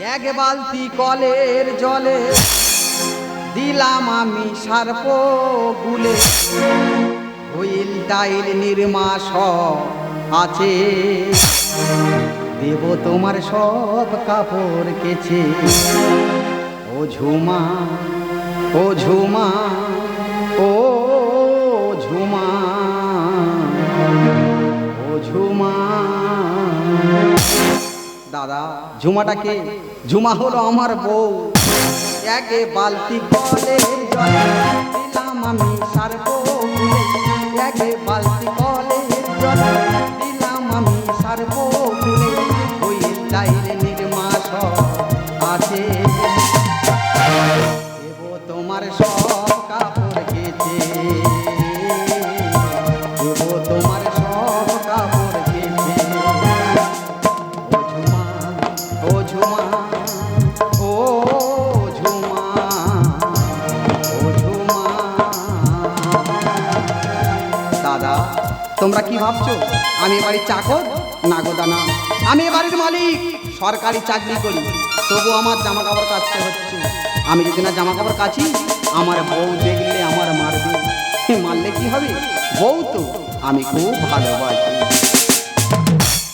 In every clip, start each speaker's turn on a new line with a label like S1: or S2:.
S1: এক বালতি কলের জলে দিলাম আমি সার্প গুলে। হুইল টাইল নির্মাস আছে। দেব তোমার সব কাপড় কেছে ও ঝুমা ও ঝুমা। দাদা, ঝুমাটাকে, ঝুমা হলো আমার বউ। একে বালতি কলে দিলাম আমি সার্প বউ একে বালতি কলে জলে আমি বাড়ির চাকর না গো আমি বাড়ির মালিক, সরকারি চাকরি করি। তবু আমার জামা কাপড় কাচতে হচ্ছে। আমি যদি না জামা কাপড় কাচি, আমার বউ দেখলে আমার মারবে। মারলে কি হবে? বউ তো আমি খুব ভালোবাসি।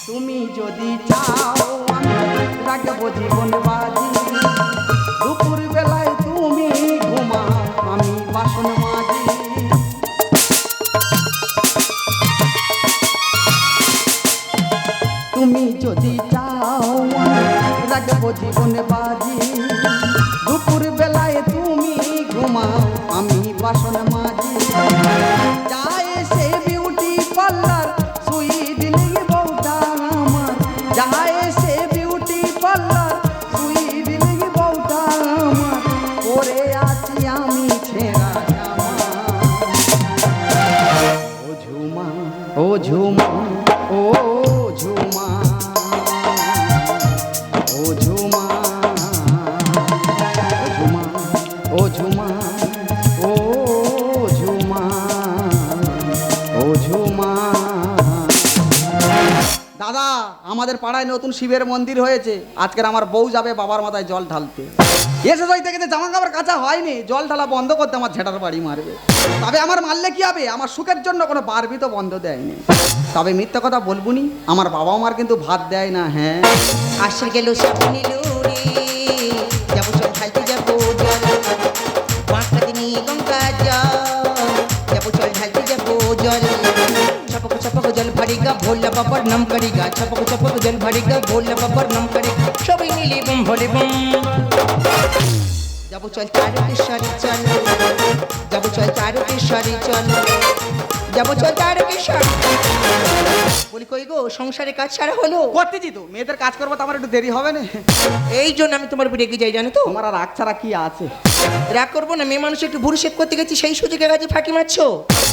S1: তুমি যদি চাও, আমি রাখব জীবন বাজি। তুমি যদি চাও রাখব জীবন বাজি। নতুন শিবের মন্দির হয়েছে, আজকের আমার বউ যাবে বাবার মাথায় জল ঢালতে। এসে যাই থেকে জামা কাপড় কাঁচা হয়নি, জল ঢালা বন্ধ করতে আমার ঝেটার বাড়ি মারবে। তবে আমার মারলে কি হবে? আমার সুখের জন্য কোনো বারবি তো বন্ধ দেয়নি। তবে মিথ্যা কথা বলবুনি আমার বাবা মার কিন্তু ভাত দেয় না হ্যাঁ।
S2: আসে গেল সামনে লুরি, যাব ঢালতে ভোলা বাবার নাম করি গা, ছপক ছপক জল ভারি গা, ভোলা বাবার নাম করি সবাই মিলি বুম ভোলে বুম। যাব চল তারকেশ্বরী চল, যাব চল তারকেশ্বরী চল। যাব চল তারকেশ্বর বলি কই গো সংসারে কাজ সারা হলো?
S1: করতেছি তো মেয়েদের কাজ করব তো আমার একটু দেরি হবে না।
S2: এই জন্য আমি তোমার উপর রেগে যাই জানো তো?
S1: তোমার আর রাগ ছাড়া কি আছে?
S2: রাগ করব না মেয়ে মানুষ একটু ভুরু শেক করতে গেছি সেই সুযোগে কাজে ফাঁকি মারছো?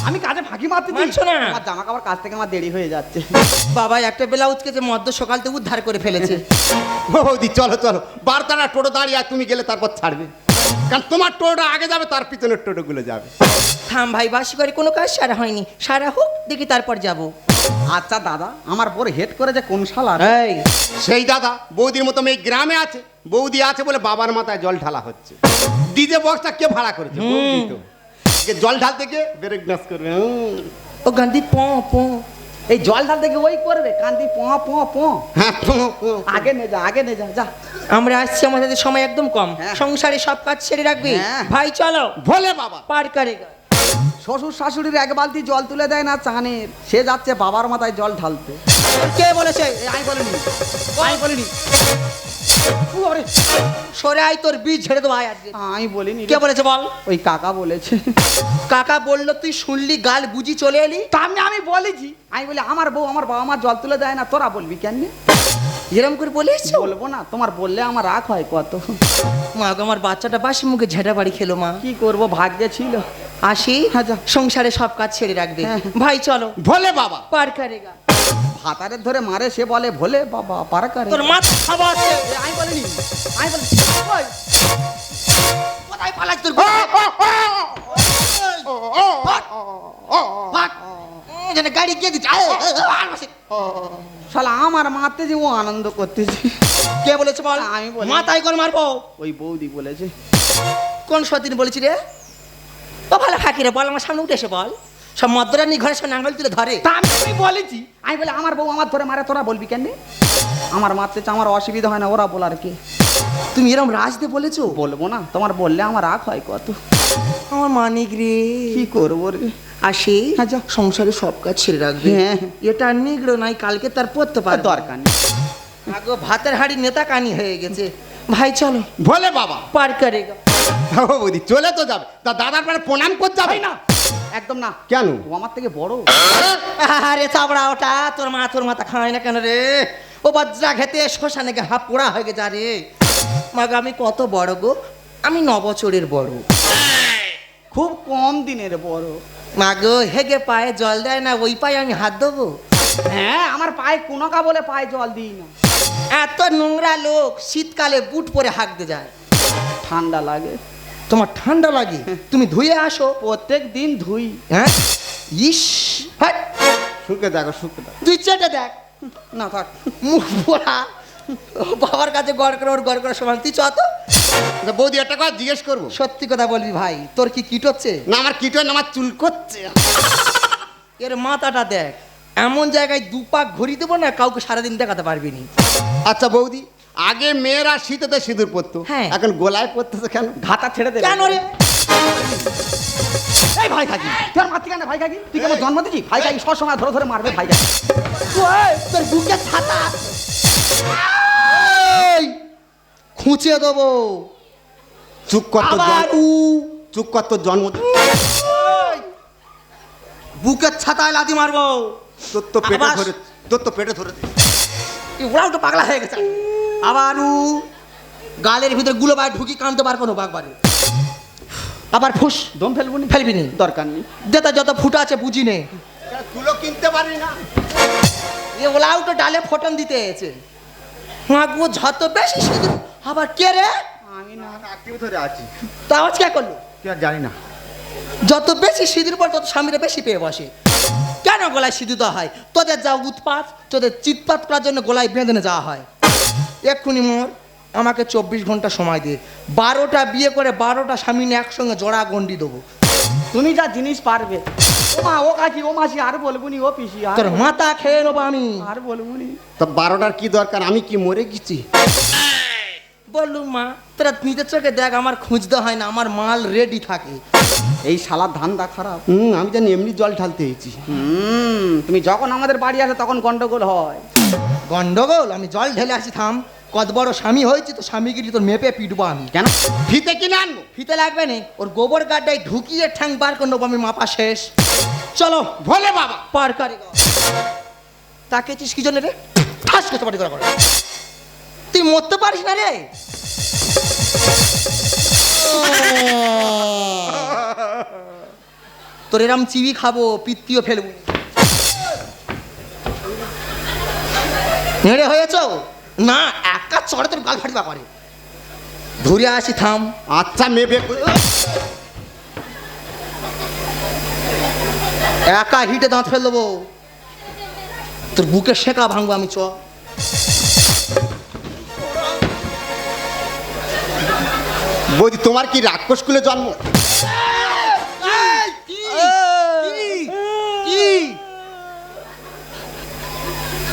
S1: আমি কাজে ফাঁকি মারতে
S2: মারছো না।
S1: আমার জামা কাপড় কাজ থেকে আমার দেরি হয়ে যাচ্ছে।
S2: বাবা একটা ব্লাউজকে যে মদ্য সকালতে উদ্ধার করে ফেলেছে।
S3: বৌদি চলো চলো। বারতানা টোটো দাঁড়িয়ে আর তুমি গেলে তারপর ছাড়বে। কারণ তোমার টোটোটা আগে যাবে তার পিছনের টোটোগুলো যাবে।
S2: থাম ভাই বাসি করে কোনো কাজ সারা হয়নি। সারা হোক দেখি তারপর যাব।
S1: আচ্ছা দাদা আমার পরে হেড করে যে কোন
S2: এই।
S3: সেই দাদা বৌদির মতো মেয়ে গ্রামে আছে বৌদি আছে বলে বাবার মাথায় জল ঢালা হচ্ছে। ডিজে বক্সটা কে ভাড়া করেছে? বৌদি তো। কে জল ঢালতে গিয়ে ব্রেক ডান্স করবে হুম।
S2: ও গান্ধী প প।
S1: এই জল ঢাল থেকে ওই করবে কান্দি প প প।
S3: হ্যাঁ পো, পো।
S1: আগে নে যা আগে নে যা যা।
S2: আমরা আসছি আমাদের সময় একদম কম।
S1: হ্যাঁ।
S2: সংসারে সব কাজ সেরে রাখবি?
S1: হ্যাঁ।
S2: ভাই চলো।
S3: ভোলে বাবা।
S2: পার করে
S1: শ্বশুর শাশুড়ির এক বালতি জল তুলে দেয় না চানের সে যাচ্ছে বাবার মাথায় জল ঢালতে।
S2: কে বলেছে?
S1: এই আমি বলিনি। আমি বলিনি।
S2: সরে আয় তোর বীজ ঝেড়ে দেবো আয় আজকে।
S1: আমি বলিনি
S2: কে বলেছে বল?
S1: ওই কাকা বলেছে।
S2: কাকা বলল তুই শুনলি গাল বুঝি চলে এলি?
S1: আমি বলেছি। আমি বলি আমার বউ আমার বাবা মা জল তুলে দেয় না তোরা বলবি কেন?
S2: এরম করে বলে এসছো
S1: বলব না তোমার বললে আমার রাগ হয় কত।
S2: মা গো, আমার বাচ্চাটা বাসি মুখে ঝেঁটা বাড়ি খেলো মা।
S1: কি করব ভাগ্যে ছিল।
S2: আসি
S1: হ্যাঁ, যা।
S2: সংসারে সব কাজ ছেড়ে রাখবে।
S1: হ্যাঁ।
S2: ভাই চলো।
S3: ভোলে বাবা।
S2: পার করেগা
S1: ভাতারের ধরে মারে সে বলে ভোলে বাবা পারা করে?
S2: তোর মাথা খাওয়া আছে
S1: আমি বলিনি আমি বলি
S2: কোথায় পালাস তোর যেন গাড়ি গিয়ে দিচ্ছে।
S1: শালা আমার মারতে যে ও আনন্দ করতেছি।
S2: কে বলেছে বল?
S1: আমি বলিনি।
S2: মাথায় করে মারবো?
S1: ওই বৌদি বলেছে।
S2: কোন সতীন বলেছি রে? ও ভালো খাকি রে বল আমার সামনে উঠে এসে বল। সব মদ্রানি ঘরে সব নাঙ্গল তুলে ধরে।
S1: তা আমি আমি বলেছি। আমি বলে আমার বউ আমার ধরে মারে তোরা বলবি কেন আমার মারতে চা আমার অসুবিধা হয় না ওরা বলার কি?
S2: তুমি এরকম রাজতে বলেছ?
S1: বলব না তোমার বললে আমার রাগ হয় কত।
S2: আমার মানিক রে।
S1: কি করব রে?
S2: আসে
S1: হ্যাঁ।
S2: সংসারে সব কাজ ছেড়ে রাখবে।
S1: হ্যাঁ।
S2: এটা নিগড়ো নাই কালকে তার পড়তে পারে
S1: দরকার নেই।
S2: আগো ভাতের হাড়ি নেতা কানি হয়ে গেছে। ভাই চলো।
S3: বলে বাবা।
S2: পার করে গা।
S3: বৌদি চলে তো যাবে। তা দাদার পরে প্রণাম করতে যাবে।
S1: না। একদম না।
S3: কেন?
S1: ও আমার থেকে বড়।
S2: আরে চাবড়া ওটা তোর মা তোর মাথা খায় না কেন রে? ও বজ্রা খেতে শ্মশানে গে হাফ পোড়া হয়ে গেছে রে মাগো আমি কত বড় গো? আমি ন বছরের বড়।
S1: খুব কম দিনের বড়।
S2: মাগো হেগে পায়ে জল দেয় না ওই পায়ে আমি হাত দেবো?
S1: হ্যাঁ আমার পায়ে কোনকা বলে পায়ে জল দিই না।
S2: এত নোংরা লোক শীতকালে বুট পরে হাঁকতে যায়।
S1: ঠান্ডা লাগে।
S2: তোমার ঠান্ডা লাগে তুমি ধুয়ে আসো।
S1: প্রত্যেক দিন ধুই।
S2: হ্যাঁ? ইস হাট,
S3: শুকে দেখো শুকে দেখো।
S2: তুই চেটে দেখ।
S1: না থাক।
S2: মুখ পোড়া। বাবার কাছে গড় করে ওর গড় করার সমান। তুই চ তো।
S3: বৌদি একটা কথা জিজ্ঞেস করব।
S2: সত্যি কথা বলবি ভাই তোর কি কিট হচ্ছে?
S3: না আমার কিটো না আমার চুল করছে।
S2: এর মাথাটা দেখ এমন জায়গায় দু পাক ঘুরি দেবো না কাউকে সারাদিন দেখাতে পারবি নি।
S3: আচ্ছা বৌদি আগে মেয়েরা শীততে সিঁদুর পরতো।
S2: হ্যাঁ।
S3: এখন গোলায় পরতেছে কেন?
S1: ঘাতা ছেড়ে দে
S2: কেন রে?
S1: এই ভাই কাকি তুই আর মারতি কেন ভাই কাকি তুই কেমন জন্ম দিচ্ছি ভাই কাকি সব সময় ধরে ধরে মারবে ভাই কাকি
S2: ওই, তোর বুকে ছাতা। এই, খুঁচে দেবো।
S3: চুপ কর তোর
S2: আবার
S3: জন্ম-
S2: উ।
S3: চুপ কর তোর জন্ম
S2: বুকের ছাতায় লাথি মারবো।
S3: তোর তো পেটে
S2: আবার-
S3: ধরে তোর তো পেটে ধরে
S2: এই ওরাও তো পাগলা হয়ে গেছে। আবার উ গালের ভিতরে গুলো বাইরে ঢুকি কানতে পারব না বাগবারে আবার ফুস।
S1: দম ফেলব নি?
S2: ফেলবি নি?
S1: দরকার নেই।
S2: যেটা যত ফুটা আছে বুঝি নে।
S3: তুলো কিনতে পারি না।
S2: এ ওলাও তো ডালে ফটন দিতে এসেছে মাগো যত বেশি সিঁদুর আবার কে রে?
S1: আমি না।
S3: আটকে ধরে আছি।
S2: তা আওয়াজ কে করল?
S3: আর জানি না।
S2: যত বেশি সিঁদুর পর তত স্বামীরা বেশি পেয়ে বসে। কেন গলায় সিঁদুর দেওয়া হয়? তোদের যা উৎপাত তোদের চিৎপাত করার জন্য গলায় বেঁধে যাওয়া হয়। এক্ষুনি মোর আমাকে চব্বিশ ঘণ্টা সময় দে। বারোটা বিয়ে করে বারোটা স্বামী নিয়ে একসঙ্গে জোড়া গন্ডি দেবো।
S1: তুমি যা জিনিস পারবে। ও মা ও কাকি ও মাসি আর বলব নি ও পিসি আর
S2: তোর মাথা খেয়ে নেব আমি।
S1: আর বলব নি।
S3: তা বারোটার কি দরকার? আমি কি মরে গেছি?
S2: বললুম মা তোরা নিজের চোখে দেখ আমার খুঁজতে হয় না আমার মাল রেডি থাকে।
S1: এই শালার ধান্দা খারাপ।
S3: হুম আমি জানি এমনি জল ঢালতে হয়েছি।
S1: হুম তুমি যখন আমাদের বাড়ি আসে তখন গন্ডগোল হয়।
S2: গন্ডগোল? আমি জল ঢেলে আসি থাম। কত বড় স্বামী হয়েছে তো স্বামীগিরি তোর মেপে পিটবো আমি।
S1: কেন?
S3: ফিতে কিনে আনব?
S2: ফিতে লাগবে না। ওর গোবর গাড্ডায় ঢুকিয়ে ঠ্যাং বার করে নেব আমি মাপা শেষ। চলো
S3: ভোলে বাবা।
S2: পার কারিগর। তাকেছিস কি জন্য রে? ঠাস করতে পারি করা করে। তুই মরতে পারিস না রে। তোর এরম চিবি খাব পিত্তিও ফেলব। নেড়ে হয়েছ? না একা চড়ে তোর গাল ফাটিবা করে ধরে আসি থাম।
S3: আচ্ছা মেয়ে করে
S2: একা হিটে দাঁত ফেল দেবো। তোর বুকে শেখা ভাঙবো আমি চ।
S3: বৌদি তোমার কি রাক্ষস কুলে জন্ম?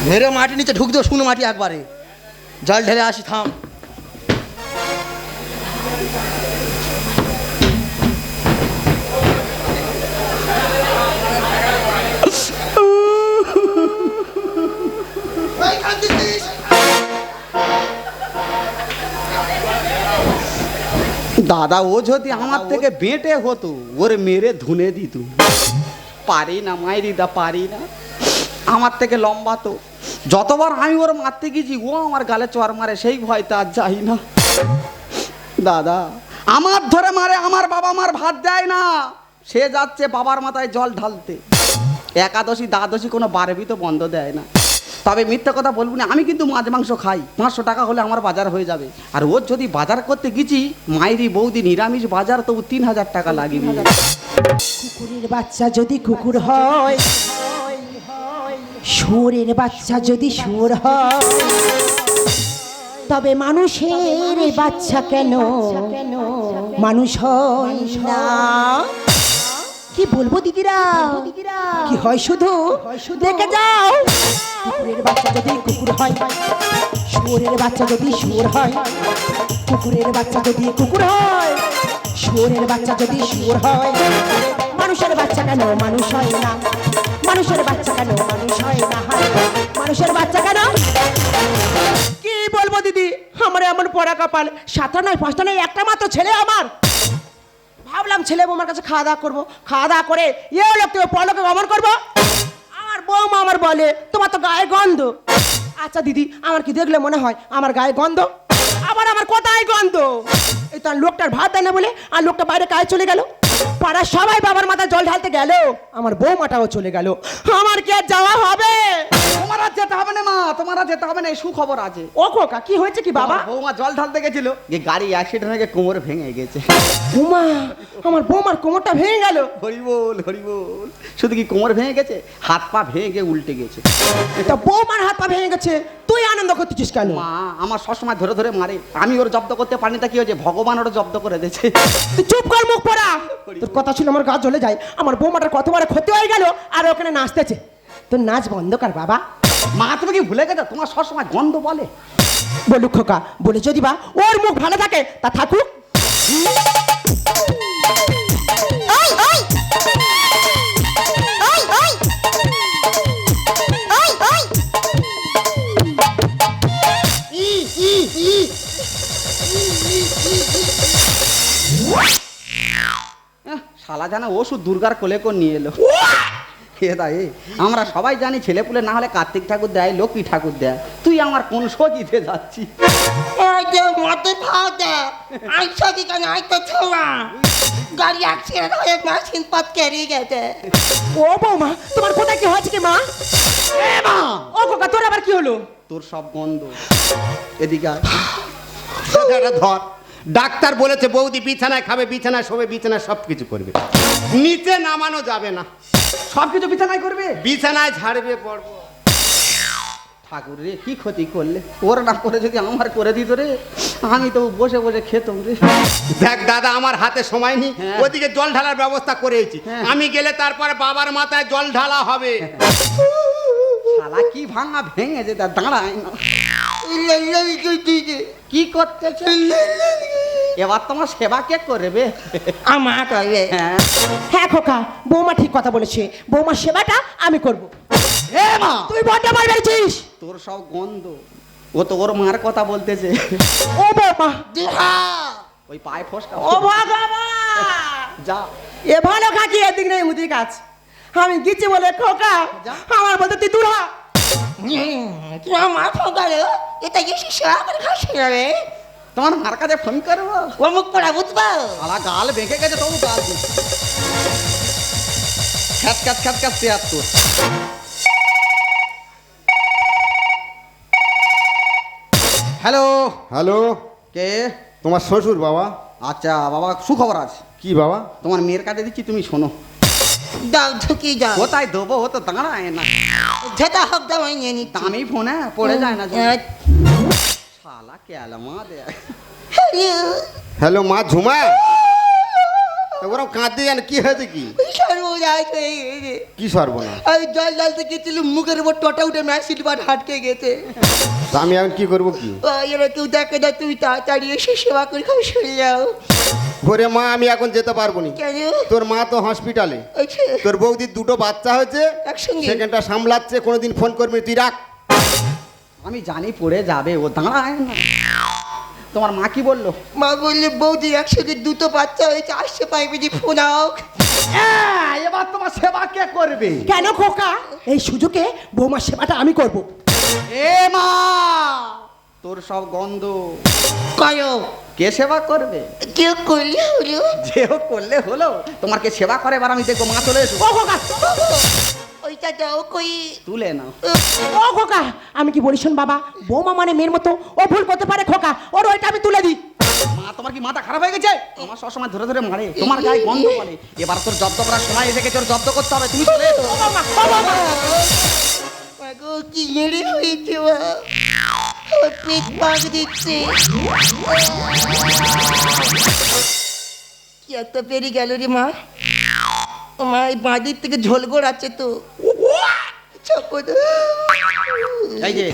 S2: মেরে মাটি নিচে ঢুক দিও শুনো মাটি একবারে। জল ঢেলে আসি থাম।
S1: দাদা ও যদি আমার থেকে বেঁটে হতো ওরে মেরে ধুনে দিত। পারি না মাইরি দা পারি না। আমার থেকে লম্বা তো। যতবার আমি ওর মারতে গেছি, ও আমার গালে চর মারে, সেই ভয় তার যাই না। দাদা, আমার ধরে মারে, আমার বাবা মার ভাত দেয় না। সে যাচ্ছে বাবার মাথায় জল ঢালতে। একাদশী, দ্বাদশী কোনো বারবি তো বন্ধ দেয় না। তবে মিথ্যা কথা বলব না, আমি কিন্তু মাছ মাংস খাই। পাঁচশো টাকা হলে আমার বাজার হয়ে যাবে। আর ওর যদি বাজার করতে গেছি, মাইরি বৌদি নিরামিষ বাজার, তবু তিন হাজার টাকা লাগে
S4: কুকুরের বাচ্চা যদি কুকুর হয়
S5: সুরের বাচ্চা যদি সুর হয়, তবে মানুষের বাচ্চা কেন? মানুষ হয় না। কি বলব দিদিরা? কি হয় শুধু? দেখে যাও। কুকুরের বাচ্চা যদি কুকুর হয় শুয়োরের বাচ্চা যদি শুয়োর হয়, কুকুরের বাচ্চা যদি কুকুর হয় শুয়োরের বাচ্চা যদি শুয়োর হয়, মানুষের বাচ্চা কেন? মানুষ হয় না। মানুষের বাচ্চা কেন? মানুষ হয় না হায়, মানুষের বাচ্চা কেন? কি বলব দিদি? আমার এমন পড়া কপাল। সাতটা নয় পাঁচটা নয় একটা মাত্র ছেলে আমার। ভাবলাম ছেলে বৌমার কাছে খাওয়া দাওয়া করব। খাওয়া দাওয়া করে ইয়ে লোক থেকে পরলোকে গমন করব। আমার বৌমা আমার বলে তোমার তো গায়ে গন্ধ। আচ্ছা দিদি আমার কি দেখলে মনে হয়? আমার গায়ে গন্ধ? আবার আমার কোথায় গন্ধ? এই তার লোকটার ভাত দেয় না বলে আর লোকটা বাইরে কাজে চলে গেল। পাড়ার সবাই বাবার মাথায় জল ঢালতে গেল। আমার বৌমাটাও চলে গেল। আমার কি আর যাওয়া হবে?
S1: তোমার আর যেতে হবে না মা তোমার আর যেতে হবে না এই সুখবর আছে।
S5: ও খোকা কি হয়েছে কি বাবা
S1: বৌমা জল ঢালতে গেছিল যে গাড়ি অ্যাক্সিডেন্ট হয়ে কোমর ভেঙে গেছে।
S5: উমা আমার বৌমার কোমরটা ভেঙে গেল।
S1: হরি বল হরি বল। শুধু কি কোমর ভেঙে গেছে? হাত পা ভেঙে উল্টে গেছে।
S5: তা বৌমার হাত পা ভেঙে গেছে। তুই আনন্দ করতেছিস কেন?
S1: মা আমার সবসময় ধরে ধরে মারে। আমি ওর জব্দ করতে পারিনি তা কি হয়েছে? ভগবান ওর জব্দ করে দিয়েছে।
S5: তুই চুপ কর মুখ পড়া। তোর কথা শুনে আমার গা জ্বলে যায়। আমার বৌমাটার কত বড় ক্ষতি হয়ে গেল আর ওখানে নাচতেছে। তোর নাচ বন্ধ কর বাবা।
S1: মা তুমি কি ভুলে গেছো? তোমার সবসময় গন্ধ বলে।
S5: বলুক খোকা বলে যদি বা ওর মুখ ভালো থাকে তা থাকুক।
S1: শালা জানা ওষুধ দুর্গার কোলে করে নিয়ে এলো। এ দা আমরা সবাই জানি ছেলে পুলে না হলে কার্তিক ঠাকুর দেয় লক্ষ্মী ঠাকুর দেয়। তুই আমার কোন সজিতে যাচ্ছি?
S2: গাড়ি অ্যাক্সিডেন্ট হয়ে মেশিন পথ কেরিয়ে গেছে।
S5: ও বৌমা তোমার কোথায় কি হয়েছে কি মা? ও তোর আবার কি হলো?
S1: তোর সব গন্ধ এদিকে ধর। ডাক্তার বলেছে বৌদি বিছানায় খাবে বিছানায় শোবে বিছানায় সব কিছু করবে নিচে নামানো যাবে না
S5: সব কিছু বিছানায় করবে
S1: বিছানায় ঝাড়বে পড়ব ঠাকুর রে কি ক্ষতি করলে ওর না করে যদি আমার করে দিত রে আমি তো বসে বসে খেতাম রে দেখ দাদা আমার হাতে সময় নেই
S3: হ্যাঁ।
S1: ওদিকে জল ঢালার ব্যবস্থা করেছি
S3: হ্যাঁ।
S1: আমি গেলে তারপরে বাবার মাথায় জল ঢালা হবে শালা কি ভাঙা ভেঙেছে তা দাঁড়ায় না কি করতেছে? এবার তোমার সেবা কে করবে?
S2: আমার করবে
S1: হ্যাঁ।
S5: হ্যাঁ খোকা বৌমা ঠিক কথা বলেছে। বৌমার সেবাটা আমি করব।
S1: এ মা!
S5: তুই বড্ড মার বেড়েছিস
S1: তোর সব গন্ধ। ও তো ওর মার কথা বলতেছে।
S5: ও বৌমা।
S1: ওই পায়ে ফসকা।
S5: ও ভগবান!
S1: যা।
S5: এ ভালো খাকি এদিক নেই মুদিক আছে। আমি গিয়েছি বলে খোকা আমার বলতে তুই দূর হ।
S2: আমার এটা এসে সেবা করে খাসি যাবে
S1: তোমার মার কাছে ফোন করব?
S2: ও মুখ পড়া বুঝব।
S1: আলা গাল বেঁকে গেছে তবু গাল খ্যাত খ্যাত খ্যাত খ্যাত তিয়াত্তর হ্যালো।
S3: হ্যালো।
S1: কে?
S3: তোমার শ্বশুর বাবা?
S1: আচ্ছা বাবা সুখবর আছে।
S3: কি বাবা?
S1: তোমার মেয়ের কাছে দিচ্ছি তুমি শোনো।
S2: দাও ঢুকি যাও
S1: কোথায় দেবো ও তো দাঁড়ায় না
S2: যেটা হোক দাও আমি নিয়ে নিচ্ছি।
S1: দামি ফোনে পড়ে যায় না। শালা দে।
S2: হ্যালো।
S3: মা ঝুমা। ওরকম কাঁদতে জান কি হয়েছে কি?
S2: সর্বনাশ হয়ে গেছে।
S3: কি সর্বনা
S2: আমি জল ঢালতে গেছিলাম মুখের উপর টোটা উঠে ম্যাসিড বার হাটকে গেছে।
S3: আমি এখন কি করব কি?
S2: এরা কেউ দেখে না তুই তাড়াতাড়ি এসে সেবা করে খাও সরে যাও।
S3: ওরে মা আমি এখন যেতে পারব না। তোর মা তো হসপিটালে তোর বৌদির দুটো বাচ্চা হয়েছে? সেখানটা সামলাচ্ছে কোনোদিন ফোন করবি তুই রাখ।
S1: আমি জানি পড়ে যাবে ও দাঁড়ায় না। তোমার মা কি বলল?
S2: মা বললে বৌদি একসঙ্গে দুটো বাচ্চা হয়েছে আসতে পাইবে যে ফোন হোক
S1: এবার তোমার সেবা কে করবে?
S5: কেন খোকা? এই সুযোগে বৌমার সেবাটা আমি করব।
S1: এ মা! তোর সব গন্ধ।
S2: কয়?
S1: কে সেবা করবে?
S2: কেউ করলে হলো।
S1: যে হোক করলে হলো তোমার কে সেবা করে এবার আমি দেখব মা চলে এসো।
S2: ওইটা দাও কই?
S1: তুলে নাও।
S5: ও খোকা আমি কি বলি শোন বাবা বৌমা মানে মেয়ের মতো ও ভুল করতে পারে খোকা ওর ওইটা আমি তুলে দিই।
S1: মা তোমার কি মাথা খারাপ হয়ে গেছে? আমার সবসময় ধরে ধরে মারে তোমার গায়ে গন্ধ বলে। এবার তোর জব্দ করার সময় এসে গেছে ওর জব্দ করতে হবে তুমি চলে এসো।
S2: কি হয়েছে মা আমার পেট পাক দিচ্ছে। কি একটা পেরি গেল রে মা। এই বাঁদির থেকে ঝোল গোড়াচ্ছে তো।
S1: এই যে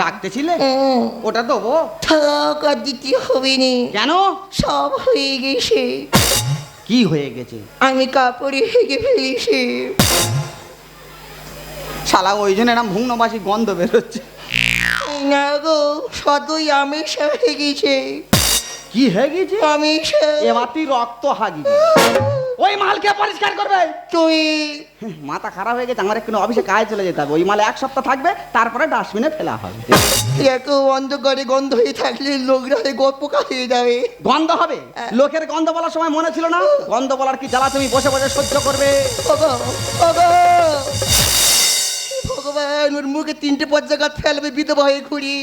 S1: ডাকতেছিলে ওটা দেবো
S2: থাক আর দিতে হবে নি
S1: কেন?
S2: সব হয়ে গেছে।
S1: কি হয়ে গেছে?
S2: আমি কাপড়ে হেগে ফেলেছি।
S1: শালা ওই জন্য এরম ভুংনবাসী গন্ধ বেরোচ্ছে।
S2: না গো সদই আমেশা হয়ে গেছে
S1: কি হয়ে গেছে
S2: আমেশা
S1: এবার রক্ত হাগি ওই মালকে পরিষ্কার করবে।
S2: তুই।
S1: মাথা খারাপ হয়ে গেছে আমার একটু অফিসে কাজে চলে যেতে হবে। ওই মাল এক সপ্তাহ থাকবে তারপরে ডাস্টবিনে ফেলা হবে।
S2: এত অন্ধকারে গন্ধ হয়ে থাকলে লোকরা হয়ে গল্প হয়ে যাবে।
S1: গন্ধ হবে? লোকের গন্ধ বলার সময় মনে ছিল না? গন্ধ বলার কি জ্বালা তুমি বসে বসে সহ্য করবে?
S2: ওগো ওগো। ভগবান ওর মুখে তিনটে পর্যাঘাত ফেলবে বিধবা হয়ে ঘুরি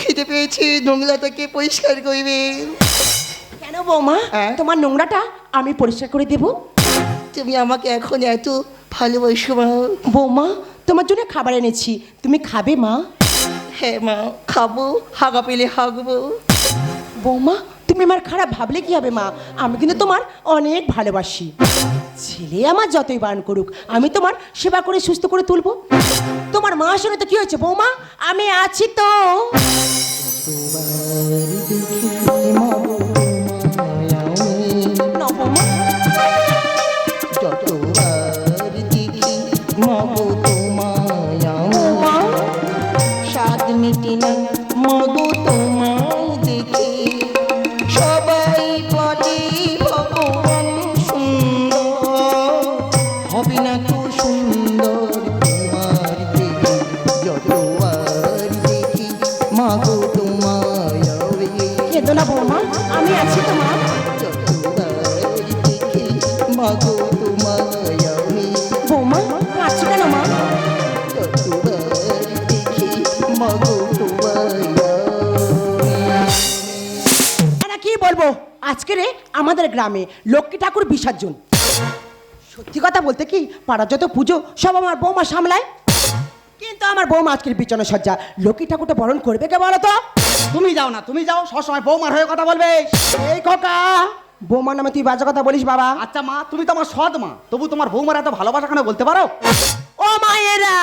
S2: খেতে পেয়েছি নোংরাটাকে পরিষ্কার করবে।
S5: কেন বৌমা?
S2: হ্যাঁ?
S5: তোমার নোংরাটা আমি পরিষ্কার করে দেব?
S2: তুমি আমাকে এখন এত ভালোবাসো মা।
S5: বৌমা তোমার জন্য খাবার এনেছি। তুমি খাবে মা?
S2: হ্যাঁ মা খাব হাগা পেলে হাগবো।
S5: বৌমা তুমি আমার খারাপ ভাবলে কি হবে মা? আমি কিন্তু তোমার অনেক ভালোবাসি। ছেলে আমার যতই বারণ করুক আমি তোমার সেবা করে সুস্থ করে তুলবো। তোমার মা শুনে তো কি হয়েছে বৌমা? আমি আছি তো। না,
S2: মাগো তোমায়
S5: বলব? আজকে আমাদের গ্রামে লক্ষ্মী ঠাকুর বিসর্জন। সত্যি কথা বলতে কি, পাড়ার যত পুজো, সব আমার বৌমা সামলায়। কিন্তু আমার বৌমা আজকের বিছানা সজ্জা। লক্ষ্মী ঠাকুরটা বরণ করবে কে বলো তো
S1: তুমি যাও না, তুমি যাও, সবসময় বৌমার হয়ে কথা বলবে।
S5: এই খোকা! বৌমার নামে তুই বাজে কথা বলিস বাবা।
S1: আচ্ছা মা তুমি তো আমার সৎ মা তবু তোমার বৌমার এত ভালোবাসা কেন বলতে পারো?
S5: ও মায়েরা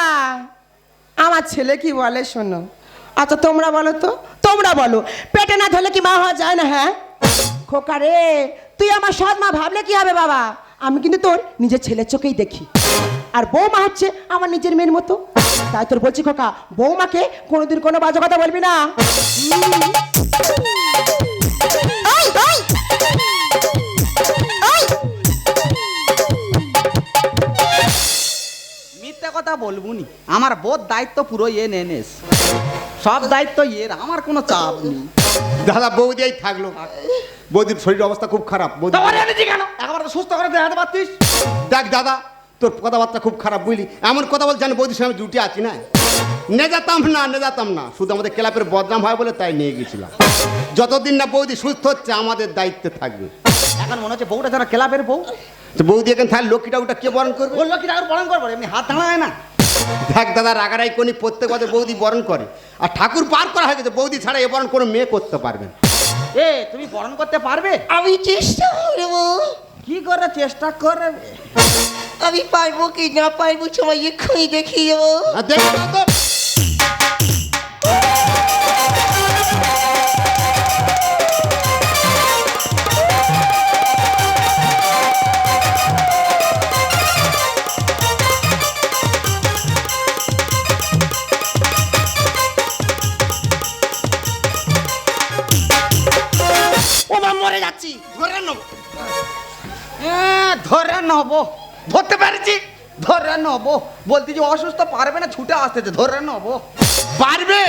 S5: আমার ছেলে কি বলে শোনো? আচ্ছা তোমরা বলো তো তোমরা বলো পেটে না ধরলে কি মা হওয়া যায় না হ্যাঁ? খোকা রে তুই আমার সৎ মা ভাবলে কি হবে বাবা? আমি কিন্তু তোর নিজের ছেলের চোখেই দেখি। আর বৌমা হচ্ছে আমার নিজের মেয়ের মতো। তাই তোর বলছি খোকা বৌমাকে কোনোদিন কোনো বাজে কথা বলবি না।
S1: কথা বলব নি আমার বোধ দায়িত্ব পুরো এ নেনেস সব দায়িত্ব এর আমার কোনো চাপ নেই।
S3: দাদা বৌদি এই থাকল। বৌদির শরীর অবস্থা খুব খারাপ। বৌদি
S1: কেন? একবার তো সুস্থ করে দেখাতে পারতিস।
S3: দেখ দাদা তোর কথাবার্তা খুব খারাপ বুঝলি। এমন কথা বল জানি বৌদির সঙ্গে জুটি আছি না। নে যেতাম না নে যেতাম না। শুধু আমাদের ক্লাবের বদনাম হয় বলে তাই নিয়ে গেছিলাম। যতদিন না বৌদি সুস্থ হচ্ছে আমাদের দায়িত্বে থাকবে।
S1: এখন মনে হচ্ছে বউটা যারা ক্লাবের বউ।
S3: তো বৌদি এখানে থাকলে লক্ষ্মীটা ওটা কে বরণ করবে?
S1: বলল কি ঠাকুর বরণ করব এমনি হাত দাঁড়ায় না।
S3: দেখ দাদা রাগারাই কোনি প্রত্যেক বছর বৌদি বরণ করে। আর ঠাকুর পার করা হয়ে গেছে বৌদি ছাড়া এ বরণ কোনো মেয়ে করতে পারবে না।
S1: এ তুমি বরণ করতে পারবে?
S2: আমি চেষ্টা করব।
S1: কি করে চেষ্টা করবে?
S2: আমি পারব কি না পারব সময় এক্ষুনি দেখিয়ে দেবো।
S3: আর দেখ
S1: ধরে নেব বলতে যে অসুস্থ পারবে না ছুটে আসতেছে ধরে নেব
S3: পারবে?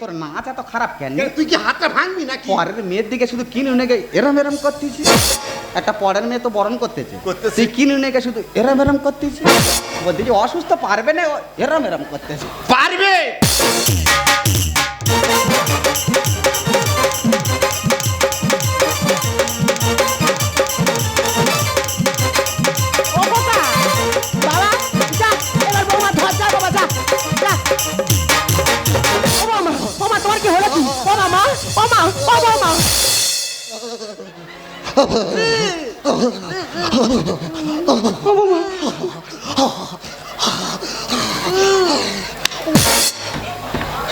S1: তোর নাচ এত খারাপ কেন?
S3: তুই কি হাতটা ভাঙবি না
S1: পরের মেয়ের দিকে শুধু কিনে নেগে এরম এরম করতেছি একটা পরের মেয়ে তো বরণ করতেছে।
S3: করতেছে।
S1: তুই কিনে নেগে শুধু এরম এরম করতেছি বলতে যে অসুস্থ পারবে না এরম এরম করতেছে।
S3: পারবে?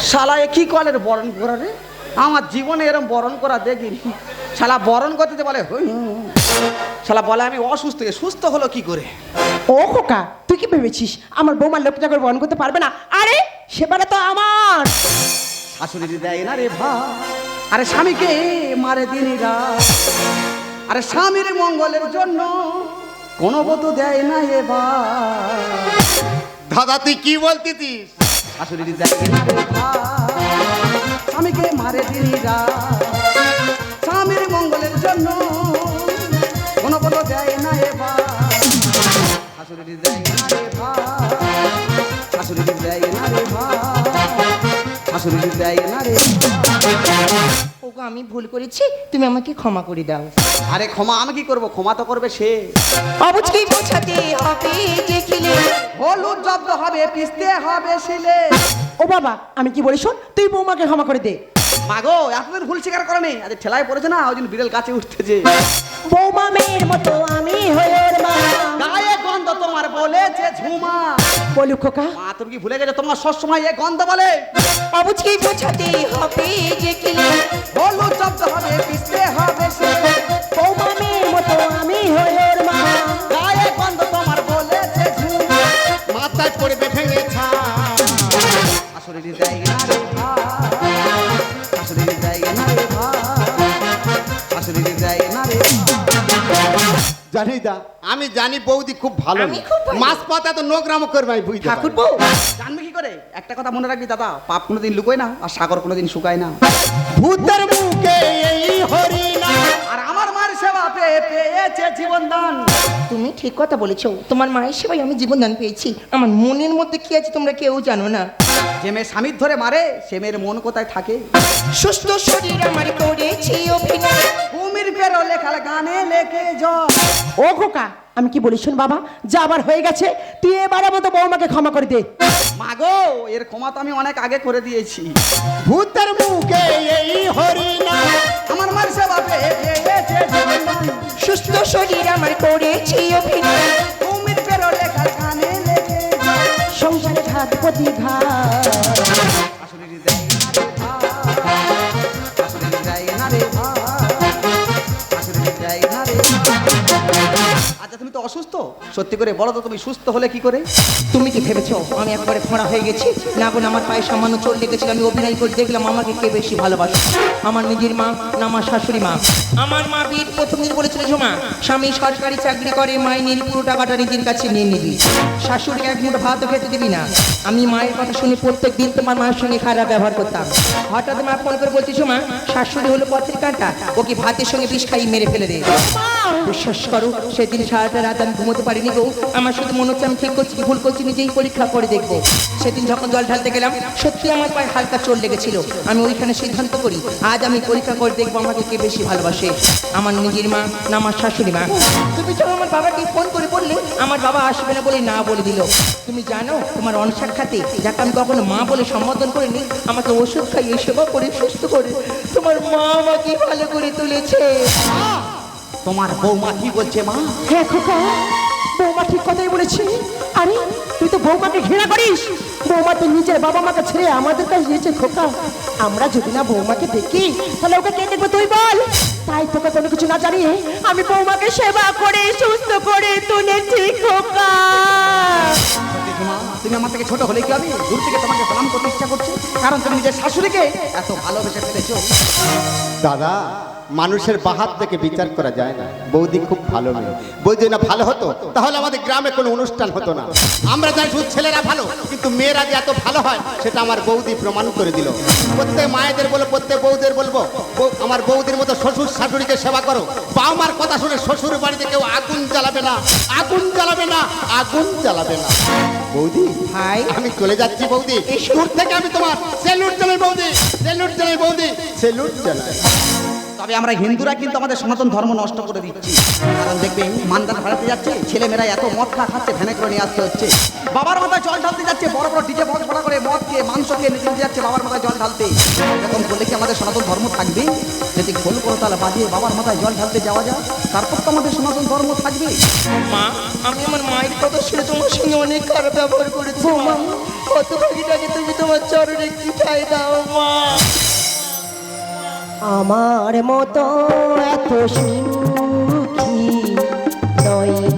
S1: শালা এ কি কলের বরণ করা রে? আমার জীবনে এরম বরণ করা দেখিনি। শালা বরণ করতে বলে। শালা বলে আমি অসুস্থ সুস্থ হলো কি করে?
S5: ও খোকা তুই কি ভেবেছিস আমার বৌমার লোকটা করে বরণ করতে পারবে না? আরে সেবারে তো আমার।
S1: শাশুড়ি দেয় না রে ভা আরে স্বামীকে মারে দিন রাত। আরে স্বামীর মঙ্গলের জন্য কোনো বধু দেয় না এবার।
S3: দাদা তুই কি
S1: রে ভা স্বামীকে মারে দিন রাত। স্বামীর মঙ্গলের জন্য কোনো বধু দেয় না এবার। শাশুড়ি দেয় না রে ভা শাশুড়ি দেয় না রে ভা শাশুড়ি দেয় না রে।
S2: ওগো আমি ভুল করেছি? তুমি আমাকে ক্ষমা করে দাও।
S1: আরে ক্ষমা আমি কি করব? ক্ষমা তো করবে সে।
S2: বোঝাতে হবে দেখিলে।
S1: হলুদ জব্দ হবে পিসতে হবে শিলে।
S5: ও বাবা আমি কি বলি শোন তুই বৌমাকে ক্ষমা করে দে।
S1: মাগো এতদিন ভুল স্বীকার করেনি। আজ ঠেলায় পড়েছে না ওই জন্য বিড়াল কাছে উঠতেছে।
S5: বৌমা মেয়ের মতো আমি হয়ে মা।
S1: গায়ে গন্ধ তোমার বলেছে ঝুমা।
S5: বলু খোকা।
S1: মা তুমি কি ভুলে গেছো? তোমার সবসময় এ গন্ধ বলে।
S2: অবুজকে বোঝাতে হবে দেখিলে
S1: হলুদ জব্দ হবে পিসতে হবে
S5: বৌমা মেয়ের মতো আমি ওর মা।
S1: গায়ে গন্ধ তোমার বলেছে ঝুমা।
S3: মাথায় পড়বে ভেঙে ছা
S1: শাশুড়ি
S3: জানি দা। আমি জানি বৌদি খুব ভালো
S2: আমি খুব ভালো।
S3: মাছ পাতা তো নোংরাম করবে আমি বুঝতে
S1: ঠাকুর। বউ জানবে কি করে? একটা কথা মনে রাখবি দাদা পাপ কোনোদিন লুকোয় না আর সাগর কোনোদিন শুকায় না।
S3: ভূতের মুখে এই হরিণা
S1: আর আমার মার সেবা পেয়ে পেয়েছে জীবন দান।
S2: তুমি ঠিক কথা বলেছ তোমার মায়ের সেবাই আমি জীবনদান পেয়েছি। আমার মনের মধ্যে কি আছে তোমরা কেউ জানো না।
S1: যে মেয়ে স্বামীর ধরে মারে সে মেয়ের মন কোথায় থাকে?
S2: সুস্থ শরীর আমার করেছি অভিনয়।
S1: পেরো লেখাল গানে লেখে জল
S5: ও খোকা আমি কি বলি শোন বাবা যা আবার হয়ে গেছে তুই এবারের মতো বৌমাকে ক্ষমা করে দে।
S1: মাগো এর ক্ষমা তো আমি অনেক আগে করে দিয়েছি।
S3: ভূতের মুখে এই হরিণা।
S1: আমার মার সেবা পেয়ে পেয়েছে
S2: সুস্থ শরীর আমার করেছি অভিনয়।
S1: কুমির পেরো লেখাল গানে লেখে
S5: সংসারে ঘাত প্রতি
S1: শাশুড়ি দেয় না রে আচ্ছা তুমি তো অসুস্থ? সত্যি করে বলো তো, তুমি সুস্থ হলে কি করে?
S2: তুমি কি ভেবেছো আমি একবারে ফোঁড়া হয়ে গেছি? না বোন আমার পায়ে সামান্য চোট লেগেছিল, আমি অভিনয় করে দেখলাম আমাকে কে বেশি ভালোবাসে? আমার নিজের মা, না আমার শাশুড়ি মা। আমার মা বিয়ের প্রথম দিন বলেছিল ঝুমা স্বামী সরকারি চাকরি করে মাইনের পুরো টাকাটা নিজের কাছে নিয়ে নিবি। শাশুড়িকে এক মুঠো ভাতও খেতে দিবি না। আমি মায়ের কথা শুনে প্রত্যেক দিন তোমার মায়ের সঙ্গে খারাপ ব্যবহার করতাম। হঠাৎ মা ফোন করে বলছি ঝুমা শাশুড়ি হলো পথের কাঁটা, ওকে ভাতের সঙ্গে বিষ খাই মেরে ফেলে দে। বিশ্বাস করো, সেদিন সারাটা রাত আমি ঘুমোতে পারিনি গো। আমার শুধু মনে হচ্ছে আমি ঠিক করছি ভুল করছি, নিজেই পরীক্ষা করে দেখব। সেদিন যখন জল ঢালতে গেলাম, সত্যি আমার পায়ে হালকা চোট লেগেছিল। আমি ওইখানে সিদ্ধান্ত করি, আজ আমি পরীক্ষা করে দেখব আমাকে কে বেশি ভালোবাসে। আমার নিজের মা, না আমার শাশুড়ি মা। তুমি যখন আমার বাবাকে ফোন করে বললে, আমার বাবা আসবে না বলে না বলে দিল। তুমি জানো, তোমার অনসাক্ষাতে যাকে আমি কখনো মা বলে সম্বোধন করিনি, আমাকে ওষুধ খাইয়ে সেবা করে সুস্থ করে তোমার মা আমাকে ভালো করে তুলেছে।
S1: তোমার বৌমা কি বলছে মা?
S5: হ্যাঁ খোকা বৌমা ঠিক কথাই বলেছি। আরে তুই তো বৌমাকে ঘৃণা করিস। বৌমা তো নিজের বাবা মাকে ছেড়ে আমাদের কাছে দিয়েছে খোকা। আমরা যদি না বৌমাকে দেখি তাহলে ওকে কে দেখব তুই বল? তাই তোকে কোনো কিছু না জানিয়ে আমি বৌমাকে সেবা করে সুস্থ করে তুলেছি খোকা।
S1: তুমি আমার থেকে ছোট হলে কি হবে দূর থেকে তোমাকে সালাম করতে ইচ্ছা করছে? কারণ তুমি নিজের শাশুড়িকে এত ভালোবেসে ফেলেছো।
S3: দাদা মানুষের বাহাত থেকে বিচার করা যায় না। বৌদি খুব ভালো মেয়ে। বৌদি না ভালো হতো তাহলে আমাদের গ্রামে কোনো অনুষ্ঠান হতো না। আমরা জানি শুধু ছেলেরা ভালো কিন্তু মেয়েরা যে এত ভালো হয় সেটা আমার বৌদি প্রমাণ করে দিল। প্রত্যেক মায়েদের বলব প্রত্যেক বৌদের বলব আমার বৌদির মতো শ্বশুর শাশুড়িকে সেবা করো। বাবা মার কথা শুনে শ্বশুর বাড়িতে কেউ আগুন জ্বালাবে না। আগুন জ্বালাবে না আগুন জ্বালাবে না। বৌদি
S2: ভাই
S3: আমি চলে যাচ্ছি বৌদি। দূর থেকে আমি তোমার? সেলুট জানাই বৌদি সেলুট জানাই বৌদি। সেলুট জানাই
S1: তবে আমরা হিন্দুরা কিন্তু আমাদের সনাতন ধর্ম নষ্ট করে দিচ্ছি। কারণ দেখবে মান্দার ভাড়াতে যাচ্ছে ছেলেমেয়েরা এত মদ খা খাচ্ছে ভ্যানে করে নিয়ে আসতে হচ্ছে। বাবার মাথায় জল ঢালতে যাচ্ছে বড় বড় ডিজে বক্স ভাড়া করে মদ খেয়ে মাংস খেয়ে নিতে যাচ্ছে বাবার মাথায় জল ঢালতে। এরকম করলে কি আমাদের সনাতন ধর্ম থাকবে? যদি খোল করো তাহলে বাজিয়ে বাবার মাথায় জল ঢালতে যাওয়া যায় তারপর তো আমাদের সনাতন ধর্ম থাকবে।
S4: মা আমি আমার মায়ের কথা শুনে তোমার সঙ্গে অনেক খারাপ ব্যবহার করেছি মা। কত ভাগিটাকে তুমি তোমার চরণে একটু ঠাই দাও মা।
S5: আমার মতো এত সুখী নয়।